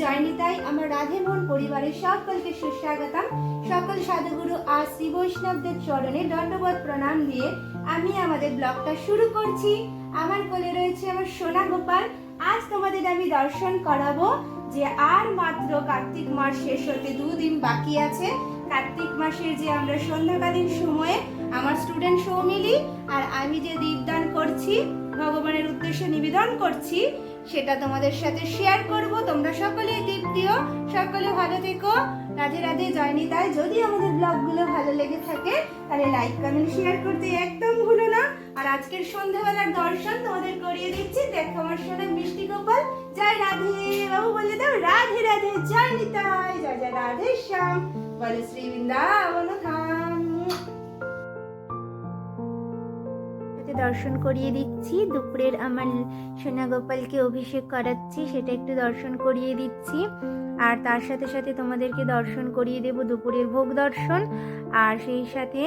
জয় নিতাই আমার রাধে মন পরিবারের সকলকে সুস্বাগতম। সকল সাধুগুরু আর শ্রী বৈষ্ণবদের চরণে দণ্ডবোধ প্রণাম দিয়ে আমি আমাদের ব্লগটা শুরু করছি। আমার কোলে রয়েছে আমার সোনা গোপাল। আজ তোমাদের আমি দর্শন করাবো যে আর মাত্র কার্তিক মাস শেষ হতে দুদিন বাকি আছে। কার্তিক মাসের যে আমরা সন্ধ্যাকালীন সময়ে আমার স্টুডেন্ট সৌমিলি আর আমি যে দীপদান করছি, ভগবানের উদ্দেশ্যে নিবেদন করছি সেটা তোমাদের সাথে শেয়ার করব। তোমরা সকলে টিপ দিও সকলে ভালো থেকো। রাধে রাধে জয়নি তাই যদি আমাদের ব্লগগুলো ভালো লেগে থাকে, তাহলে লাইক কমেন্ট শেয়ার করতে একদম ভুলো না। আর আজকের সন্ধ্যাবেলার দর্শন তোমাদের করিয়ে দিচ্ছি। দেখো আমার সোনা মিষ্টি গোপাল। জয় রাধে বাবু, বলে দাও। রাধে রাধে, জয় নিতাই। জয় জয় রাধে শ্যাম বলে শ্রী বৃন্দাবন ধাম সাথে দর্শন করিয়ে দিচ্ছি। দুপুরের আমার সোনা গোপালকে অভিষেক করাচ্ছি, সেটা একটু দর্শন করিয়ে দিচ্ছি। আর তার সাথে সাথে তোমাদেরকে দর্শন করিয়ে দেব দুপুরের ভোগ দর্শন। আর সেই সাথে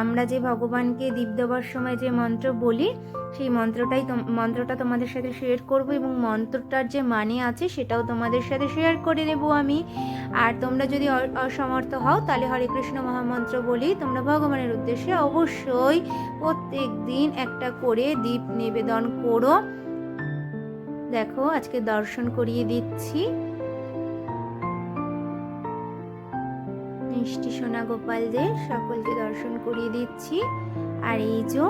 আমরা যে ভগবানকে দীপ দেওয়ার সময় যে মন্ত্র বলি, সেই মন্ত্রটাই মন্ত্রটা তোমাদের সাথে শেয়ার করব এবং মন্ত্রটার যে মানে আছে সেটাও তোমাদের সাথে শেয়ার করে নেব আমি। আর তোমরা যদি অসমর্থ হও, তাহলে হরে কৃষ্ণ মহামন্ত্র বলি তোমরা ভগবানের উদ্দেশ্যে অবশ্যই প্রত্যেক দিন একটা করে দীপ নিবেদন করো। দেখো, আজকে দর্শন করিয়ে দিচ্ছি। মিষ্টি সোনা গোপাল গোপালদের সকলকে দর্শন করিয়ে দিচ্ছি। আর এই যে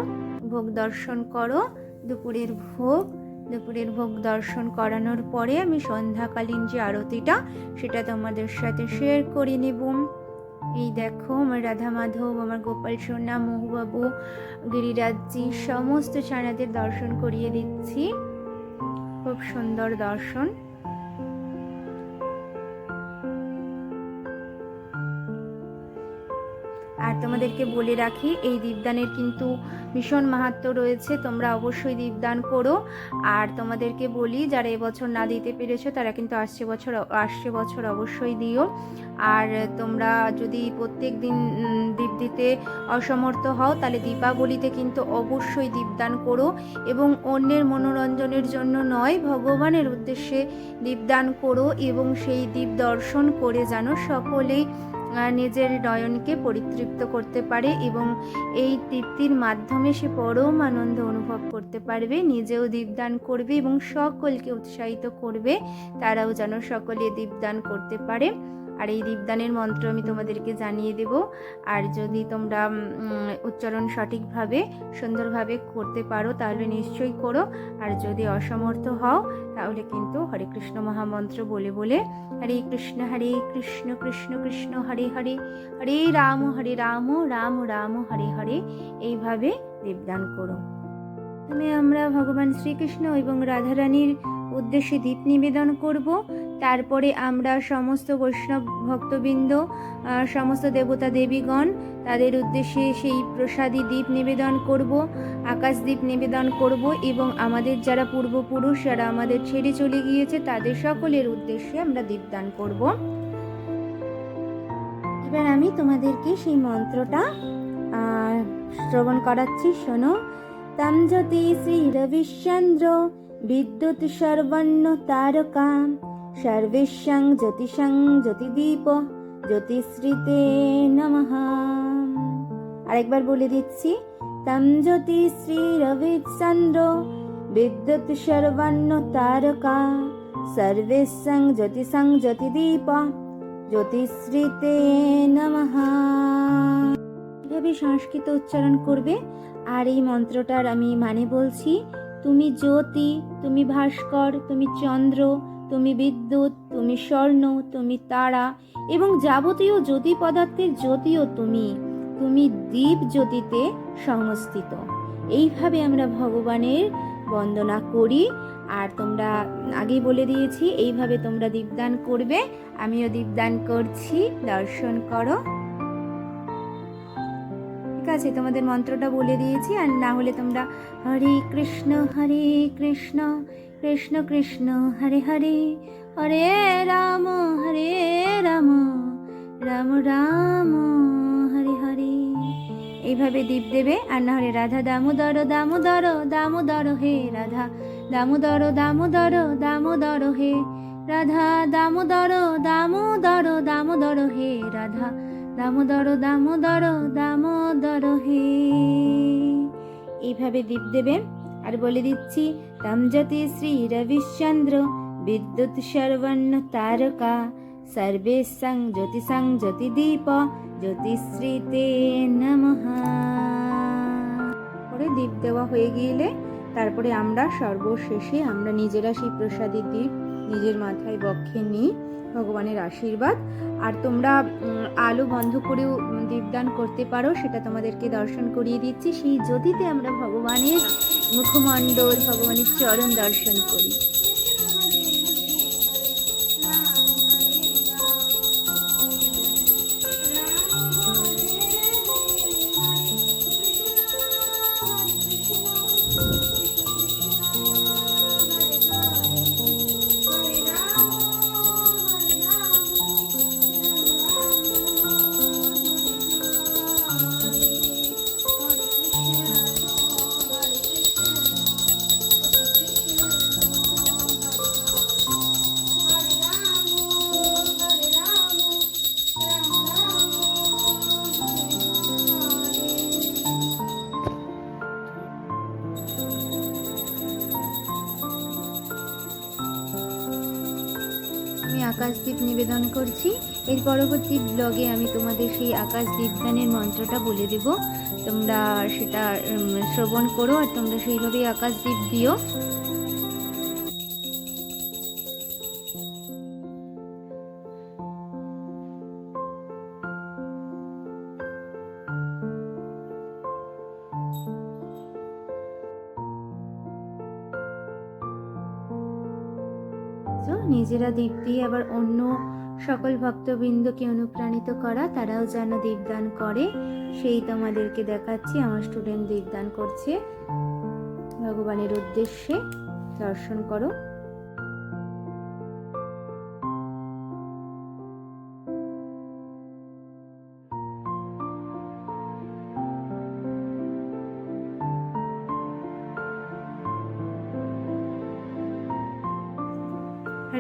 ভোগ দর্শন করো, দুপুরের ভোগ। দুপুরের ভোগ দর্শন করানোর পরে আমি সন্ধ্যাকালীন যে আরতিটা, সেটা তোমাদের সাথে শেয়ার করে নেব। এই দেখো আমার রাধা মাধব, আমার গোপাল সোনা, মহুবাবু, গিরিরাজজি, সমস্ত চানাদের দর্শন করিয়ে দিচ্ছি। খুব সুন্দর দর্শন। তোমাদেরকে বলে রাখি, এই দীপদানের কিন্তু ভীষণ মাহাত্ম রয়েছে। তোমরা অবশ্যই দীপদান করো। আর তোমাদেরকে বলি, যারা এবছর না দিতে পেরেছ, তারা কিন্তু আসছে বছর আসছে বছর অবশ্যই দিও। আর তোমরা যদি প্রত্যেক দিন দীপ দিতে অসমর্থ হও, তাহলে দীপাবলিতে কিন্তু অবশ্যই দীপদান করো। এবং অন্যের মনোরঞ্জনের জন্য নয়, ভগবানের উদ্দেশ্যে দীপদান করো এবং সেই দীপ দর্শন করে যেন সকলেই নিজের নয়নকে পরিতৃপ্ত করতে পারে এবং এই তৃপ্তির মাধ্যমে সে পরম আনন্দ অনুভব করতে পারবে, নিজেও দীপদান করবে এবং সকলকে উৎসাহিত করবে। তারাও যেন সকলে দীপদান করতে পারে। আর এই দীপদানের মন্ত্র আমি তোমাদেরকে জানিয়ে দেব। আর যদি তোমরা উচ্চারণ সঠিকভাবে, সুন্দরভাবে করতে পারো, তাহলে নিশ্চয়ই করো। আর যদি অসমর্থ হও, তাহলে কিন্তু হরে কৃষ্ণ মহামন্ত্র বলে বলে হরে কৃষ্ণ হরে কৃষ্ণ কৃষ্ণ কৃষ্ণ, হরে হরে হরে রাম হরে রাম রাম রাম, হরে হরে, এইভাবে দীপদান করো। প্রথমে আমরা ভগবান শ্রীকৃষ্ণ এবং রাধারানীর উদ্দেশ্যে দীপ নিবেদন করব। তারপরে আমরা সমস্ত বৈষ্ণব ভক্তবৃন্দ সমস্ত দেবতা দেবীগণ, তাদের উদ্দেশ্যে সেই প্রসাদী দ্বীপ নিবেদন করব, আকাশ দ্বীপ নিবেদন করব এবং আমাদের যারা পূর্বপুরুষ, যারা আমাদের ছেড়ে চলে গিয়েছে, তাদের সকলের উদ্দেশ্যে আমরা দীপদান করব। এবার আমি তোমাদেরকে সেই মন্ত্রটা শ্রবণ করাচ্ছি, শোনো। তম জ্যোতি শ্রী রবিচন্দ্র বিদ্যুৎ সর্বণ্য তারকা সর্বেশং জ্যোতিষং জ্যোতিদীপ জ্যোতিশ্রীতে নমঃ আরেকবার বলে দিচ্ছি তম জ্যোতি শ্রী রবিচন্দ্র বিদ্যুৎ সর্বণ্য তারকা সর্বেশং জ্যোতিষং জ্যোতিদীপ জ্যোতিশ্রীতে নমঃ এভাবে সংস্কৃত উচ্চারণ করবে, আর এই মন্ত্রটার আমি মানে বলছি, তুমি জ্যোতি, তুমি ভাস্কর, তুমি চন্দ্র তুমি বিদ্যুৎ, তুমি স্বর্ণ, তুমি তারা এবং যাবতীয় জ্যোতি পদার্থের জ্যোতিও তুমি। তুমি দ্বীপ জ্যোতিতে সংস্থিত। এইভাবে আমরা ভগবানের বন্দনা করি। আর তোমরা আগেই বলে দিয়েছি, এইভাবে তোমরা দীপদান করবে। আমিও দীপদান করছি। দর্শন করো। আছে, তোমাদের মন্ত্রটা বলে দিয়েছি, আর না হলে তোমরা হরে কৃষ্ণ হরে কৃষ্ণ কৃষ্ণ কৃষ্ণ, হরে হরে হরে রাম হরে রাম রাম রাম, হরে হরে। এইভাবে দীপ দেবে, আর না হলে রাধা, দামোদর দামোদর দামোদর হে রাধা, দামোদর দামোদর দামোদর হে রাধা, দামোদর দামোদর দামোদর হে রাধা দামোদর দামোদর দামোদর হে। এইভাবে দীপ দেবে। আর বলে দিচ্ছি তমজতি শ্রী রবিশ্চন্দ্র বিদ্যুৎ সর্বর্ণ তারকা সর্বে সং জ্যোতি দীপ জ্যোতিশ্রীতে নমঃ পরে দীপ দেওয়া হয়ে গেলে তারপরে আমরা সর্বশেষে আমরা নিজেরা সেই প্রসাদী দ্বীপ নিজের মাথায় বক্ষে নিই। ভগবানের আশীর্বাদ। আর তোমরা আলো বন্ধ করেও দীপদান করতে পারো, সেটা তোমাদেরকে দর্শন করিয়ে দিচ্ছি। সেই জ্যোতিতে আমরা ভগবানের মুখমণ্ডল, ভগবানের চরণ দর্শন করি। আকাশদীপ নিবেদন করছি। এর পরবর্তী ব্লগে আমি তোমাদের সেই আকাশ গানের মন্ত্রটা বলে দেব। তোমরা সেটা শ্রবণ করো আর তোমরা সেইভাবেই আকাশদীপ দিও। তো নিজেরা দীপ দিয়ে আবার অন্য সকল ভক্তবৃন্দকে অনুপ্রাণিত করা, তারাও যেন দীপদান করে, সেই তোমাদেরকে দেখাচ্ছি। আমার স্টুডেন্ট দীপদান করছে। ভগবানের উদ্দেশ্যে দর্শন করো।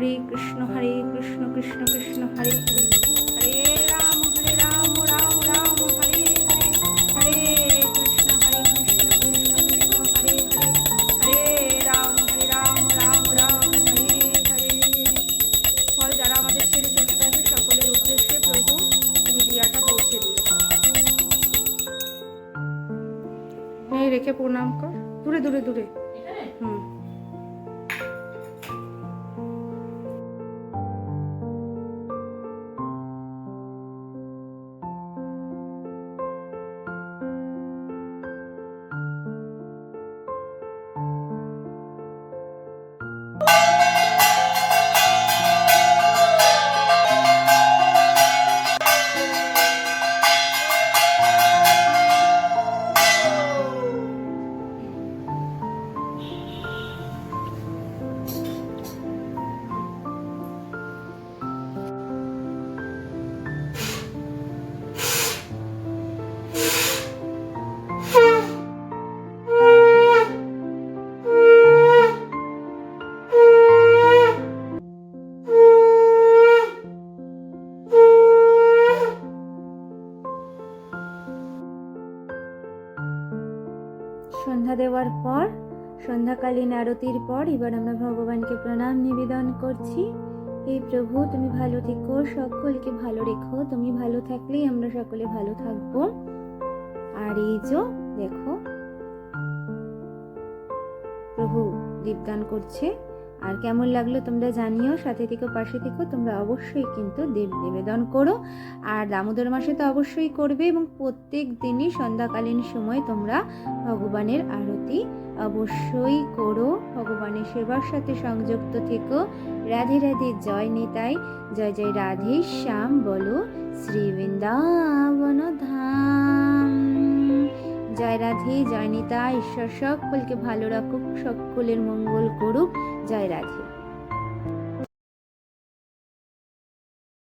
হরে কৃষ্ণ হরে কৃষ্ণ কৃষ্ণ কৃষ্ণ হরে রাম হরে রাম রাম রাম হরে হরে। হরে কৃষ্ণ হরে কৃষ্ণ কৃষ্ণ কৃষ্ণ হরে হরে। হরে রাম হরে রাম রাম রাম হরে হরে। ফল যারা আমাদের ছেড়ে চলে যাবে সকলের উদ্দেশ্যে প্রভু তুমি দিয়াটা পৌঁছে দিও। রেখে প্রণাম কর। দূরে দূরে দূরে। হুম। সন্ধ্যা দেওয়ার পর, সন্ধ্যাকালীন আরতির পর এবার আমরা ভগবানকে প্রণাম নিবেদন করছি। হে প্রভু, তুমি ভালো থেকো, সকলকে ভালো রেখো, তুমি ভালো থাকলেই আমরা সকলে ভালো থাকব। আর এই যে, দেখো, প্রভু দীপদান করছে। আর কেমন লাগল তোমরা জানিও, সাথে থেকে পাশে থেকো তোমরা অবশ্যই কিন্তু দেব নিবেদন করো। আর দামোদর মাসে তো অবশ্যই করবে এবং প্রত্যেক দিনই সন্ধ্যাকালীন সময় তোমরা ভগবানের আরতি অবশ্যই করো। ভগবানের সেবার সাথে সংযুক্ত থেকো। রাধে রাধে, জয় নিতাই। জয় জয় রাধে, শ্যাম বলো। শ্রী বৃন্দাবন ধাম। জয় রাধে জয় নিতা ঈশ্বর সকলকে ভালো রাখুক সকলের মঙ্গল করুক। জয় রাধে।